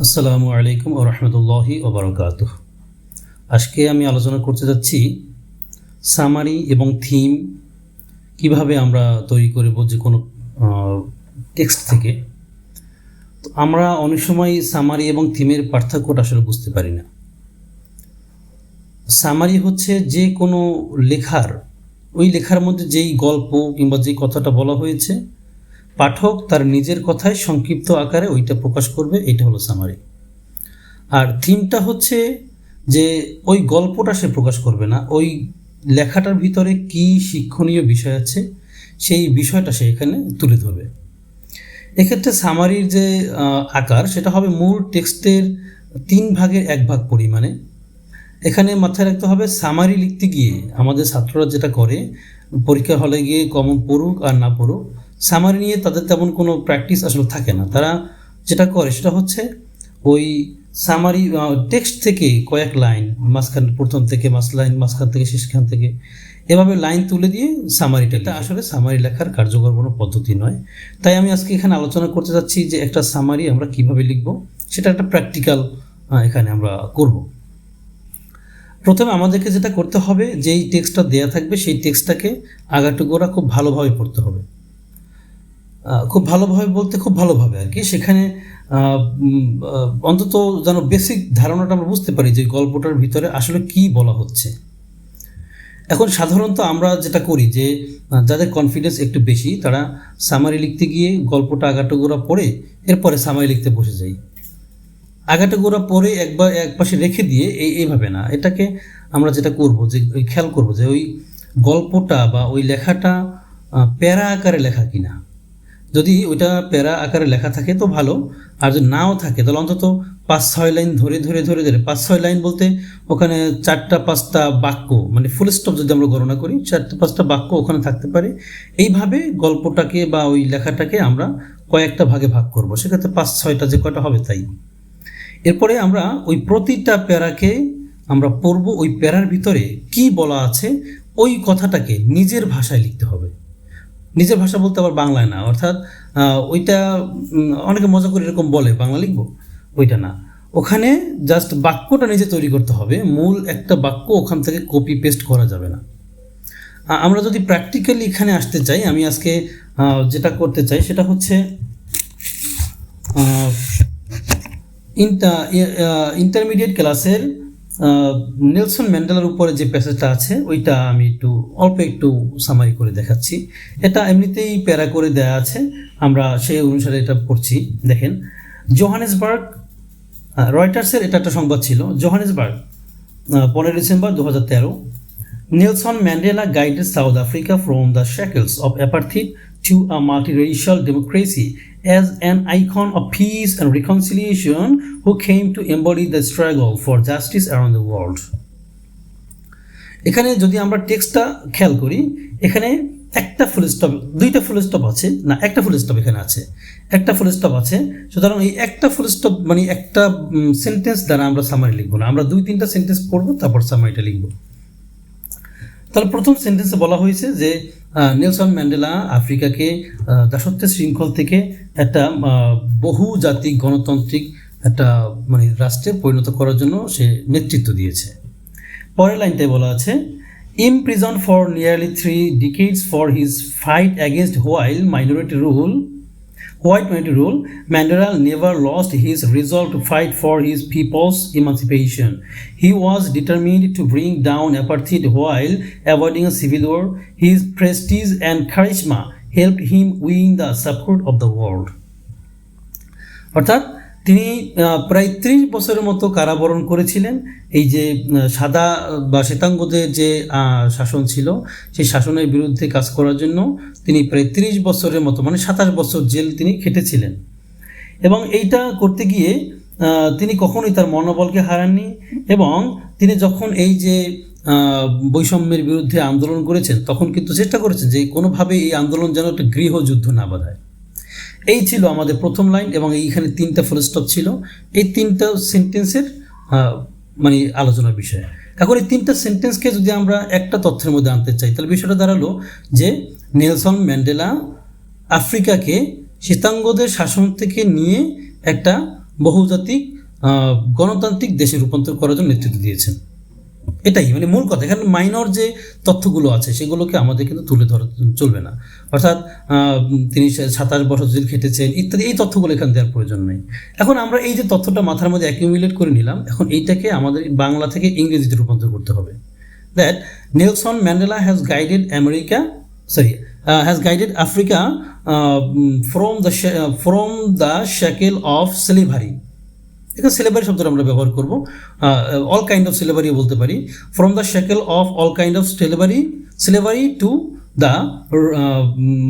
আসসালামু আলাইকুম রহমতুল্লাহি ওবরাকাত আজকে আমি আলোচনা করতে যাচ্ছি সামারি এবং থিম কীভাবে আমরা তৈরি করব যে কোনো টেক্সট থেকে। তো আমরা অনেক সময় সামারি এবং থিমের পার্থক্যটা আসলে বুঝতে পারি না। সামারি হচ্ছে যে কোনো লেখার, ওই লেখার মধ্যে যেই গল্প কিংবা যেই কথাটা বলা হয়েছে পাঠক তার নিজের কথায় সংক্ষিপ্ত আকারে ওইটা প্রকাশ করবে, এটা হলো সামারি আর থিমটা হচ্ছে যে ওই গল্পটা সে প্রকাশ করবে না, ওই লেখাটার ভিতরে কি শিক্ষণীয় বিষয় আছে, সেই বিষয়টা সে এখানে তুলে ধরবে। এক্ষেত্রে সামারির যে আকার, সেটা হবে মূল টেক্সটের তিন ভাগের এক ভাগ পরিমাণে। এখানে মাথায় রাখতে হবে সামারি লিখতে গিয়ে আমাদের ছাত্ররা যেটা করে পরীক্ষা হলে গিয়ে কমন পড়ুক আর না পড়ুক সামারি নিয়ে তাদের তেমন কোনো প্র্যাকটিস আসলে থাকে না। তারা যেটা করে সেটা হচ্ছে ওই সামারি টেক্সট থেকে কয়েক লাইন মাঝখান প্রথম থেকে মাস লাইন মাঝখান থেকে, শেষখান থেকে, এভাবে লাইন তুলে দিয়ে সামারিটা এটা আসলে সামারি লেখার কার্যকর কোনো পদ্ধতি নয়। তাই আমি আজকে এখানে আলোচনা করতে চাচ্ছি যে একটা সামারি আমরা কীভাবে লিখব, সেটা একটা প্র্যাকটিক্যাল এখানে আমরা করব। প্রথমে আমাদেরকে যেটা করতে হবে, যেই টেক্সটটা দেয়া থাকবে, সেই টেক্সটটাকে আগাটুকোরা খুব ভালোভাবে পড়তে হবে। খুব ভালোভাবে বলতে খুব ভালোভাবে আর কি। সেখানে অন্তত যেন বেসিক ধারণাটা আমরা বুঝতে পারি যে গল্পটার ভিতরে আসলে কি বলা হচ্ছে। এখন সাধারণত আমরা যেটা করি যে যাদের কনফিডেন্স একটু বেশি, তারা সামারি লিখতে গিয়ে গল্পটা আগাটুকোরা পড়ে, এরপরে সামারি লিখতে বসে যাই। আগাটাগোড়া পরে একবার এক পাশে রেখে দিয়ে এই, এইভাবে না। এটাকে আমরা যেটা করব যে, ওই খেয়াল করব যে ওই গল্পটা বা ওই লেখাটা প্যারা আকারে লেখা কিনা। যদি ওইটা প্যারা আকারে লেখা থাকে তো ভালো, আর যদি নাও থাকে, তাহলে অন্তত পাঁচ, ছয় লাইন ধরে ধরে ধরে ধরে, পাঁচ, ছয় লাইন বলতে ওখানে চারটা, পাঁচটা বাক্য মানে ফুল স্টপ যদি আমরা গণনা করি, চারটা, পাঁচটা বাক্য ওখানে থাকতে পারে। এইভাবে গল্পটাকে বা ওই লেখাটাকে আমরা কয়েকটা ভাগে ভাগ করব, সেক্ষেত্রে পাঁচ, ছয়টা যে কয়টা হবে তাই। এরপরে আমরা ওই প্রতিটা প্যারাকে আমরা পড়ব, ওই প্যারার ভিতরে কি বলা আছে, ওই কথাটাকে নিজের ভাষায় লিখতে হবে। নিজের ভাষা বলতে আবার বাংলায় না, অর্থাৎ ওইটা অনেকে মজা করে এরকম বলে, বাংলা লিখব? ওইটা না। ওখানে জাস্ট বাক্যটা নিজে তৈরি করতে হবে, মূল একটা বাক্য ওখান থেকে কপি পেস্ট করা যাবে না। আমরা যদি প্র্যাকটিক্যালি এখানে আসতে চাই, আমি আজকে যেটা করতে চাই সেটা হচ্ছে ইন্টারমিডিয়েট ক্লাসের নেলসন ম্যান্ডেলার উপরে যে প্যাসেজটা আছে, ওইটা আমি একটু, অল্প একটু সামারি করে দেখাচ্ছি। এটা এমনিতেই প্যারা করে দেয়া আছে। আমরা সেই অনুসারে এটা পড়ছি। দেখেন, জোহানেসবার্গ রয়টার্সের এটা একটা সংবাদ ছিল। জোহানেসবার্গ পনেরো ডিসেম্বর দু হাজার তেরো। Nelson Mandela guided South Africa from the shackles of apartheid to a multiracial democracy as an icon of peace and reconciliation who came to embody the struggle for justice around the world. এখানে যদি আমরা টেক্সটটা খেয়াল করি, এখানে একটা full stop দুইটা full stop আছে। না, একটা ফুল স্টপ এখানে আছে। একটা ফুল স্টপ আছে। সুতরাং এই একটা ফুল স্টপ মানে একটা সেন্টেন্স দ্বারা আমরা সামারি লিখব না। আমরা দুই, তিনটা সেন্টেন্স পড়ব, তারপর সামারিটা লিখব। তাহলে প্রথম সেন্টেন্সে বলা হয়েছে যে নেলসন ম্যান্ডেলা আফ্রিকাকে দাসত্বের শৃঙ্খল থেকে একটা বহুজাতিক গণতান্ত্রিক একটা মানে রাষ্ট্রে পরিণত করার জন্য সে নেতৃত্ব দিয়েছে। পরের লাইনটায় বলা আছে imprison for nearly three decades for his fight against while minority rule White minority rule, Mandela never lost his resolve to fight for his people's emancipation. He was determined to bring down apartheid while avoiding a civil war. His prestige and charisma helped him win the support of the world. অর্থাৎ তিনি প্রায় ত্রিশ বছরের মতো কারাবরণ করেছিলেন। এই যে সাদা বা শ্বেতাঙ্গদের যে শাসন ছিল, সেই শাসনের বিরুদ্ধে কাজ করার জন্য তিনি প্রায় ত্রিশ বছরের মতো মানে সাতাশ বছর জেল তিনি খেটেছিলেন। এবং এইটা করতে গিয়ে তিনি কখনোই তার মনোবলকে হারাননি এবং তিনি যখন এই যে বৈষম্যের বিরুদ্ধে আন্দোলন করেছেন, তখন কিন্তু চেষ্টা করেছেন যে কোনোভাবে এই আন্দোলন যেন একটা গৃহযুদ্ধ না বাধায়। এই ছিল আমাদের প্রথম লাইন এবং এইখানে তিনটা ফুল স্টপ ছিল। এই তিনটা সেন্টেন্সের মানে আলোচনার বিষয়। এখন এই তিনটা সেন্টেন্সকে যদি আমরা একটা তথ্যের মধ্যে আনতে চাই, তাহলে বিষয়টা দাঁড়াল যে নেলসন ম্যান্ডেলা আফ্রিকাকে শ্বেতাঙ্গদের শাসন থেকে নিয়ে একটা বহুজাতিক গণতান্ত্রিক দেশে রূপান্তর করার জন্য নেতৃত্ব দিয়েছেন। এটাই মানে মূল কথা। এখানে মাইনর যে তথ্যগুলো আছে, সেগুলোকে আমাদের কিন্তু তুলে ধরা চলবে না। অর্থাৎ তিনি সাতাশ বছর জেল খেটেছেন, ইত্যাদি, এই তথ্যগুলো এখানে দেওয়ার প্রয়োজন নেই। এখন আমরা এই যে তথ্যটা মাথার মধ্যে অ্যাকিউমুলেট করে নিলাম, এখন এইটাকে আমাদের বাংলা থেকে ইংরেজিতে রূপান্তর করতে হবে। That Nelson Mandela has guided America sorry has guided Africa from the from the shackle of slavery এখানে সিলেবারি শব্দটা আমরা ব্যবহার করব। অল কাইন্ড অফ সিলেবারি বলতে পারি। From the shackle of all kind of slavery সিলেবারি to the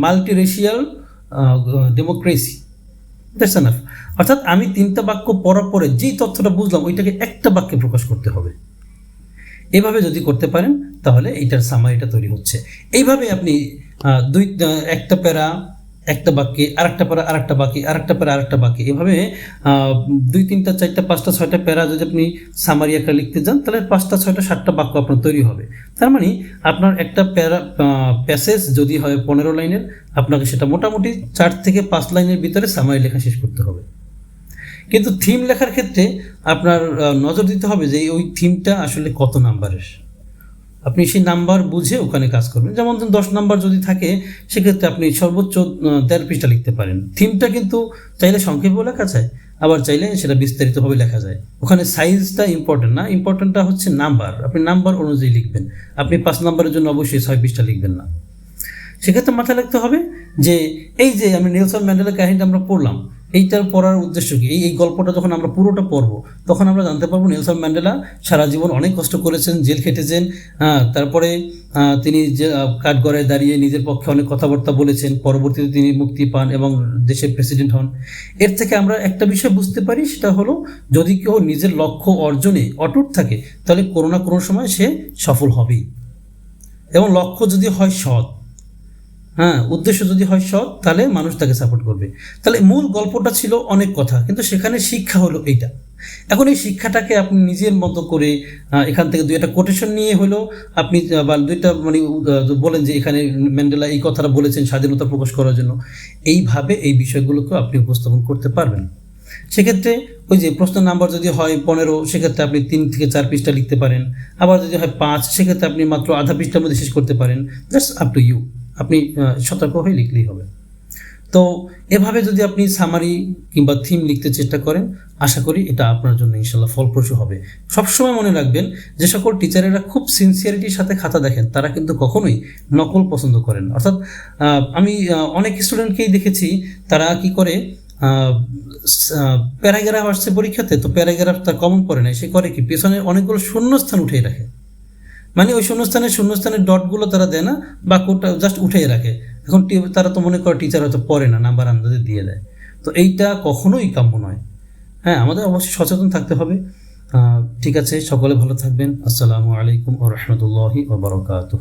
multiracial democracy that's enough অর্থাৎ আমি তিনটা বাক্য পড়ার পরে যেই তথ্যটা বুঝলাম, ওইটাকে একটা বাক্যে প্রকাশ করতে হবে। এভাবে যদি করতে পারেন, তাহলে এইটার সামারিটা তৈরি হচ্ছে। এইভাবে আপনি দুই একটা প্যারা একটা বাক্যে আরেকটা প্যারা আরেকটা বাক্যে আরেকটা প্যারা আরেকটা বাক্যে এভাবে দুই, তিনটা, চারটা, পাঁচটা, ছয়টা প্যারা যদি আপনি সামারি একটা লিখতে যান, তাহলে পাঁচটা, ছয়টা, সাতটা বাক্য আপনার তৈরি হবে। তার মানে আপনার একটা প্যারা প্যাসেজ যদি হয় পনেরো লাইনের, আপনাকে সেটা মোটামুটি চার থেকে পাঁচ লাইনের ভিতরে সামারি লেখা শেষ করতে হবে। কিন্তু থিম লেখার ক্ষেত্রে আপনার নজর দিতে হবে যে ওই থিমটা আসলে কত নাম্বারের আপনি সেই নাম্বার বুঝে ওখানে কাজ করবেন। যেমন ধরুন দশ নাম্বার যদি থাকে, সেক্ষেত্রে আপনি সর্বোচ্চ তেরো পৃষ্ঠা লিখতে পারেন। থিমটা কিন্তু চাইলে সংক্ষেপেও লেখা যায়, আবার চাইলে সেটা বিস্তারিতভাবে লেখা যায়। ওখানে সাইজটা ইম্পর্টেন্ট না ইম্পর্টেন্টটা হচ্ছে নাম্বার। আপনি নাম্বার অনুযায়ী লিখবেন। আপনি পাঁচ নাম্বারের জন্য অবশ্যই ছয় পৃষ্ঠা লিখবেন না। সেক্ষেত্রে মাথায় রাখতে হবে যে, এই যে আমি নেলসন ম্যান্ডেলার কাহিনীটা আমরা পড়লাম এইটার পড়ার উদ্দেশ্য কি? এই এই গল্পটা যখন আমরা পুরোটা পড়ব, তখন আমরা জানতে পারব নেলসন ম্যান্ডেলা সারা জীবন অনেক কষ্ট করেছেন, জেল খেটেছেন হ্যাঁ তারপরে তিনি যে কাঠগড়ায় দাঁড়িয়ে নিজের পক্ষে অনেক কথাবার্তা বলেছেন, পরবর্তীতে তিনি মুক্তি পান এবং দেশের প্রেসিডেন্ট হন। এর থেকে আমরা একটা বিষয় বুঝতে পারি, সেটা হলো যদি কেউ নিজের লক্ষ্য অর্জনে অটুট থাকে, তাহলে কোনো না কোনো সময় সে সফল হবেই। এবং লক্ষ্য যদি হয় সৎ হ্যাঁ উদ্দেশ্য যদি হয় সৎ, তাহলে মানুষ তাকে সাপোর্ট করবে। তাহলে মূল গল্পটা ছিল অনেক কথা, কিন্তু সেখানে শিক্ষা হলো এইটা। এখন এই শিক্ষাটাকে আপনি নিজের মতো করে এখান থেকে দুই একটা কোটেশন নিয়ে হলো, আপনি বা দুইটা মানে বলেন যে এখানে ম্যান্ডেলা এই কথাটা বলেছেন স্বাধীনতা প্রকাশ করার জন্য। এইভাবে এই বিষয়গুলোকে আপনি উপস্থাপন করতে পারবেন। সেক্ষেত্রে ওই যে প্রশ্ন নাম্বার যদি হয় পনেরো, সেক্ষেত্রে আপনি তিন থেকে চার পৃষ্ঠা লিখতে পারেন। আবার যদি হয় পাঁচ, সেক্ষেত্রে আপনি মাত্র আধা পৃষ্ঠার মধ্যে শেষ করতে পারেন। জাস্ট আপ টু ইউ আপনি সতর্ক হয়ে লিখলেই হবে। তো এভাবে যদি আপনি সামারি কিংবা থিম লিখতে চেষ্টা করেন, আশা করি এটা আপনার জন্য ইনশাল্লাহ ফলপ্রসূ হবে। সবসময় মনে রাখবেন, যে সকল টিচারেরা খুব সিনসিয়ারিটির সাথে খাতা দেখেন, তারা কিন্তু কখনোই নকল পছন্দ করেন অর্থাৎ আমি অনেক স্টুডেন্টকেই দেখেছি, তারা কি করে প্যারাগ্রাফ আসছে পরীক্ষাতে, তো প্যারাগ্রাফ তার কমন পড়ে নাই, সে করে কি, পেছনে অনেকগুলো শূন্যস্থান উঠিয়ে রাখে। মানে ওই শূন্যস্থানে শূন্যস্থানের ডটগুলো তারা দেয় না, বা কোটা জাস্ট উঠেই রাখে। এখন তারা তো মনে করে টিচার হয়তো পড়ে না নাম্বার আন্দাজে দিয়ে দেয়। তো এইটা কখনোই কাম্য নয়। হ্যাঁ আমাদের অবশ্যই সচেতন থাকতে হবে। ঠিক আছে, সকলে ভালো থাকবেন। আসসালামু আলাইকুম ও রহমতুল্লাহি ওবরাকাতুহ